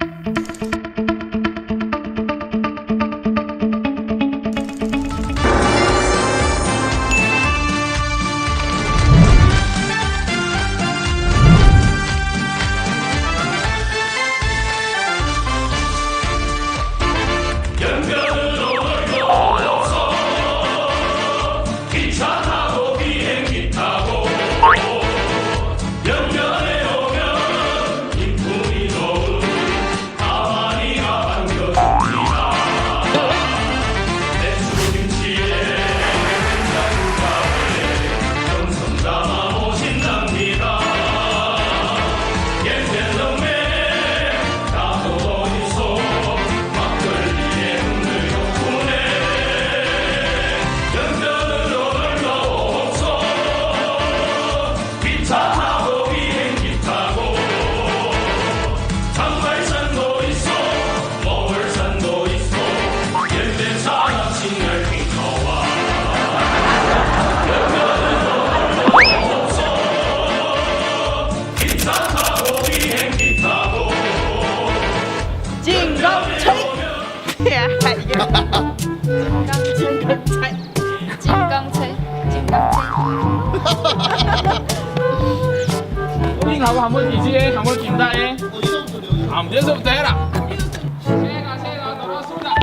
기차 진강철 야 이게 진강철 진강채 진강채 우리하고 한번 이지에 한번 김다해 아무데서부터 해라 새가 새가 돌아왔습니다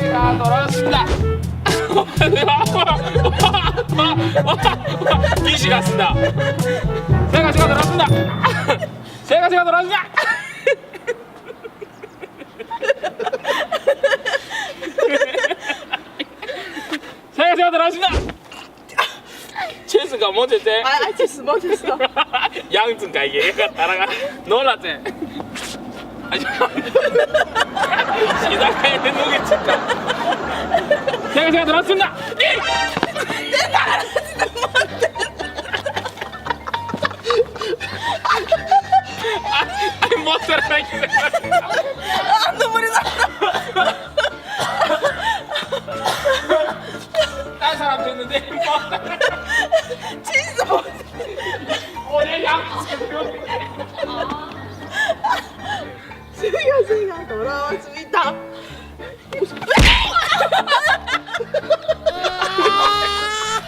새가 새가 돌아왔습니다 기시 같습니다 새가 새가 돌아왔습니다 새가 새가 돌아왔습니다 새가 돌아왔습니다. 체스가 못했대 아 아이티스 못했어. 양승가 얘가 따라가. 놀랐지? 아니 시작해 누구 친다 제가 제가 들었습니다. 아, 아니 못 들어가겠네 아 눈물이 나딴 제가 돌아왔습니다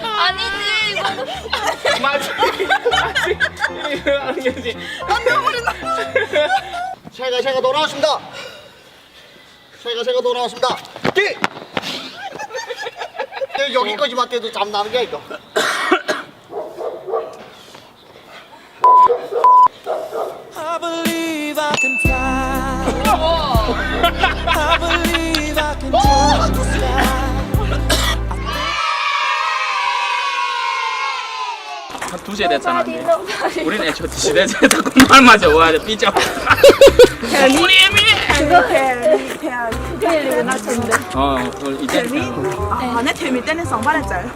아니지 이거 맞지 맞지 이거 하는 거지 아 새가 새가 돌아왔습니다. 새가 새가 돌아왔습니다. 끼! 내 여기까지만 떼도 잠 나는 게 이거. I believe I can fly. 한 두시에 됐잖아. 우리는 애초 두시 됐잖아. 자꾸 말 맞아. 와야 돼 삐져. 우리 애미! 그거 태미 태미. 나 텐데 어 오늘 이제 태미? 아내 태미 때는 성발했잖아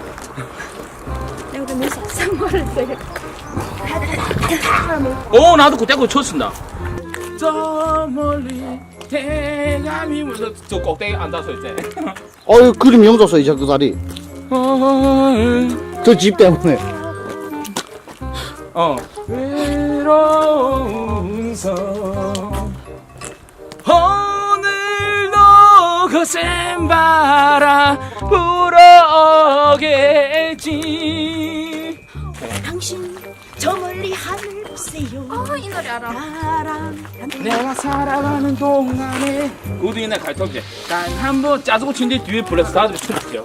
내가 근데 때오 나도 그때 그거 쳤습니다 저 멀리 대감이 무슨 저 꼭대기 앉아서 이제 어유 그림 영졌어 이제 그 다리. 저 집 때문에. 어 외로운 섬 오늘도 거센 바람 불어오겠 아이 노래 알아. 내가 살아가는 동안에 우리네 갈턱제 단 한 번 짜주고 친뒤 뒤에 다들 춤출게요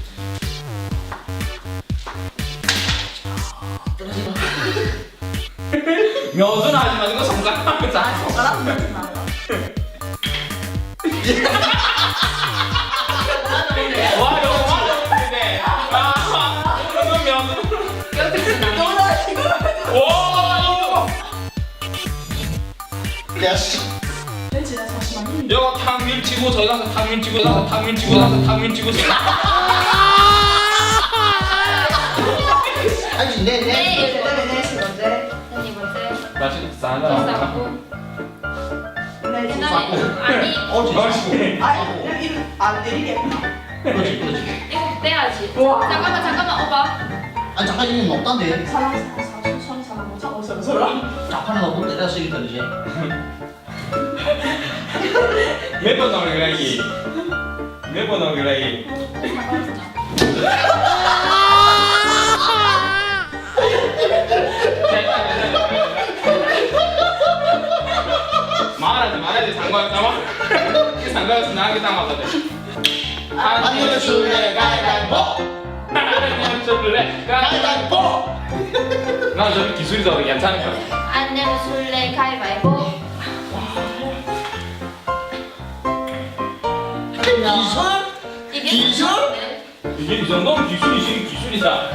묘수는 하지 마시고 손가락을 자 손가락 넣지 마. 와 이거 맞았는데 아 이거 묘수 너나 이거 오 야씨 내 진짜 잠시만요. 여가 탕민 치고 저기 가서 탕민 치고 가서 탕민 치고 가서 탕민 치고 아니 내내 네. 그다음에 내 시간제. 이 싸고. 내 그다음에 시간. 아니 어지 아니 이름 안 내리겠구나. 그렇지 그렇지 이거 빼야지. 우와. 잠깐만 잠깐만 오빠. 아니 잠깐 이게 높단데 사람 사람 사람 사람 못 참고 서로 서로. 자판에 놓고 내가 쓰기 들리지 몇번 나오는 거야 이 몇번 나오는 거야 이 말하지 말하지 상관없다 상관없어 나한테 딱 맞거든. 아니면 술래 가위바위보. 아니면 술래 가위바위보. 나 저기 기술이다 괜찮을까 안 내면 술래 가위바위보. 기술? 이게 기술? 네. 이게 이 정도면 기술이지 기술이다.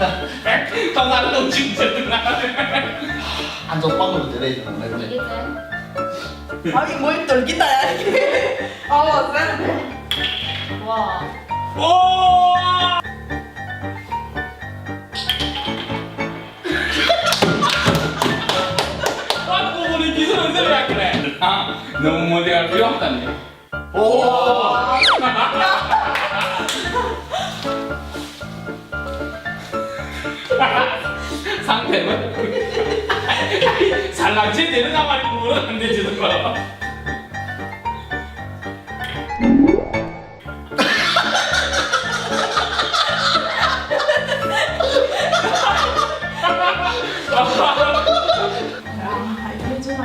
더 다른 놈 진짜 안전 빵으로 내려야 되는 거네 이게 돼. 아니 뭘 떨긴다 야 이게. 아 쎄. 와. 오! 아, 너무 갈 필요 없다네. 오 상태는 살랑치 되는가 말이 물어봤는데 지금 거. 아 이거 좀.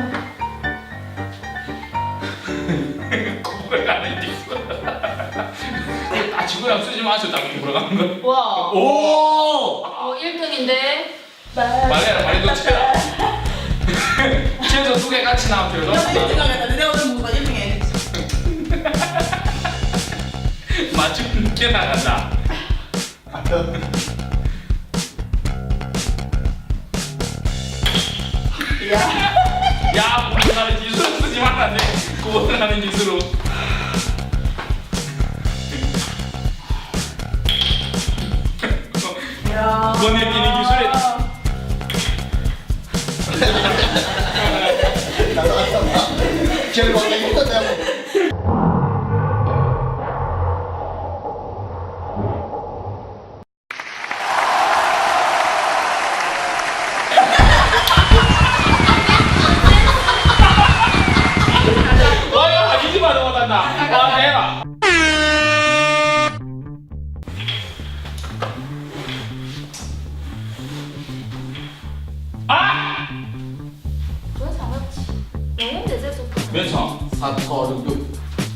왜 가는 기술? 아, 지구랑 쓰지 마셔, 자꾸 물어가는 거. 와. 오! 어 1등인데. 말해라, 말이 놓쳐라. 최소 두개 같이 나오면 되거든. 나도 1등 하겠다. 내가 오늘 무슨 1등 해야지. 맞추면 늦게 나간다. 야. 야, 우리나라 기술 쓰지 말았네. 구분하는 기술로. 야. 보내기는 기술에. 제일 먼저 이거 내가 와,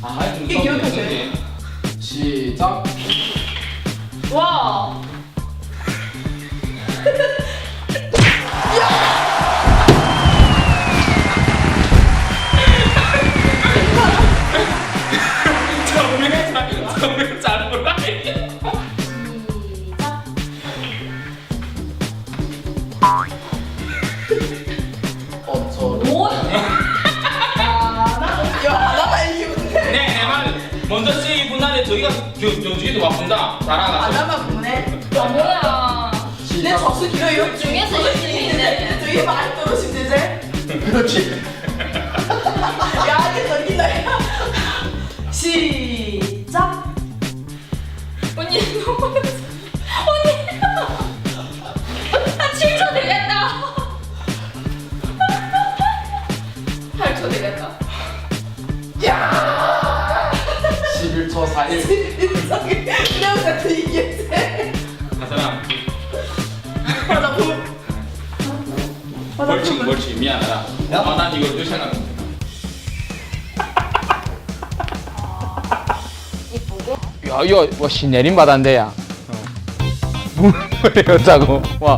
아, 좀 이게 기억하세요? 좀 시작 와. 저희가 저, 저기도 바꾼다. 나라가. 하나만 보내. 아 뭐야? 내 저수 길어요. 중에서 1등인데. 저기 많이 떨어지면 되지? 그렇지 야 이거 뭐 신내림 바다인데야. 여자고 와.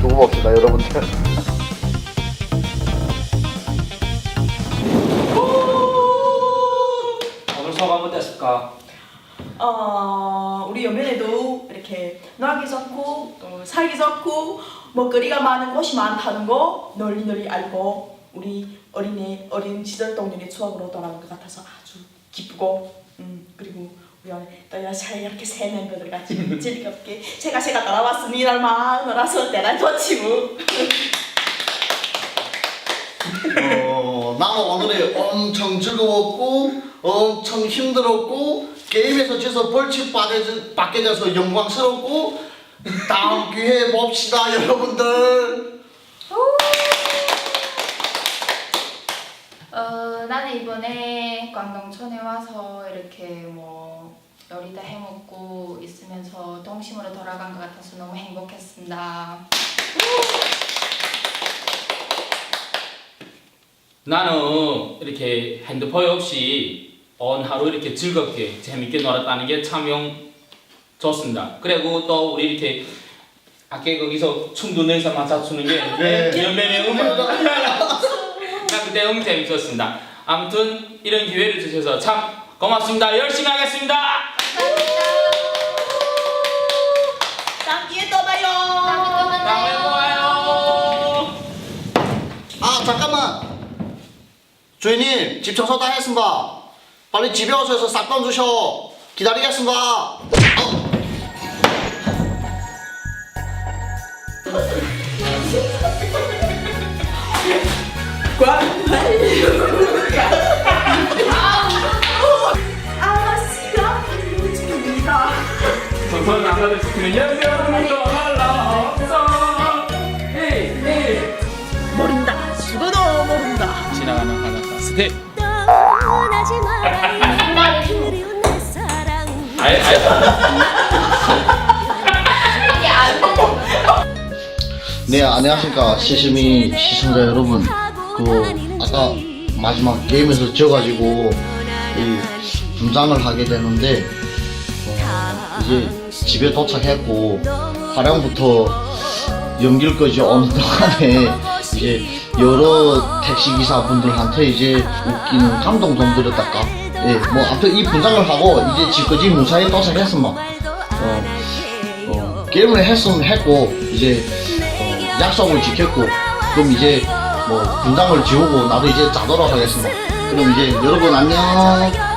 두고 봅시다 여러분들. 오늘 소감 어땠을까? 어, 우리 연면에도 이렇게 놀기 좋고 또 살기 좋고 먹거리가 많은 곳이 많다는 거 널리 널리 알고 우리 어린이 어린 시절 동년의 추억으로 돌아온 것 같아서 아주 기쁘고 음, 그리고 우리 안에 또 이렇게 이렇게 세 멤버들 같이 즐겁게 제가 제가 따라왔습니다 막 놀아서 내가 좋지고. 어, 나는 오늘이 엄청 즐거웠고 엄청 힘들었고 게임에서 져서 벌칙 받게 돼서 영광스럽고 다음 기회에 봅시다 여러분들 어, 나는 이번에 광동천에 와서 이렇게 뭐 요리 다 해먹고 있으면서 동심으로 돌아간 것 같아서 너무 행복했습니다. 나는 이렇게 핸드폰 없이 온 하루 이렇게 즐겁게 재밌게 놀았다는 게참 좋습니다. 그리고 또 우리 이렇게 아까 거기서 춤도 내서 맞춰주는 게 네. 연배의 음악 나 그때 너무 재밌었습니다. 아무튼 이런 기회를 주셔서 참 고맙습니다. 열심히 하겠습니다. 다음 기회에 또 봐요 다음에 봐요. 아 잠깐만 주인님 집 청소 다 했습니다 빨리 집에 오셔서 싹돈 주셔 기다리겠습니다 어. 아 조선 남자들 시키는 연병도 말라 없어. 에이 에이. 모른다 죽어도 모른다 지나가는 바닷가 스텝. 떠나지 말아요 그리운 내 사랑 아이 아이. 네 안녕하십니까 시시미 시청자 여러분 그 아까 마지막 게임에서 져가지고 이 분장을 하게 되는데 어, 이제 집에 도착했고 화량부터 연길까지 오는 동안에 이제 여러 택시 기사분들한테 이제 웃기는 감동 좀 드렸달까 예 뭐 아무튼 이 분장을 하고 이제 집까지 무사히 도착했습니다 어, 어, 게임을 했으면 했고 이제 어, 약속을 지켰고 그럼 이제 뭐 분장을 지우고 나도 이제 자도록 하겠습니다. 그럼 이제 여러분 안녕.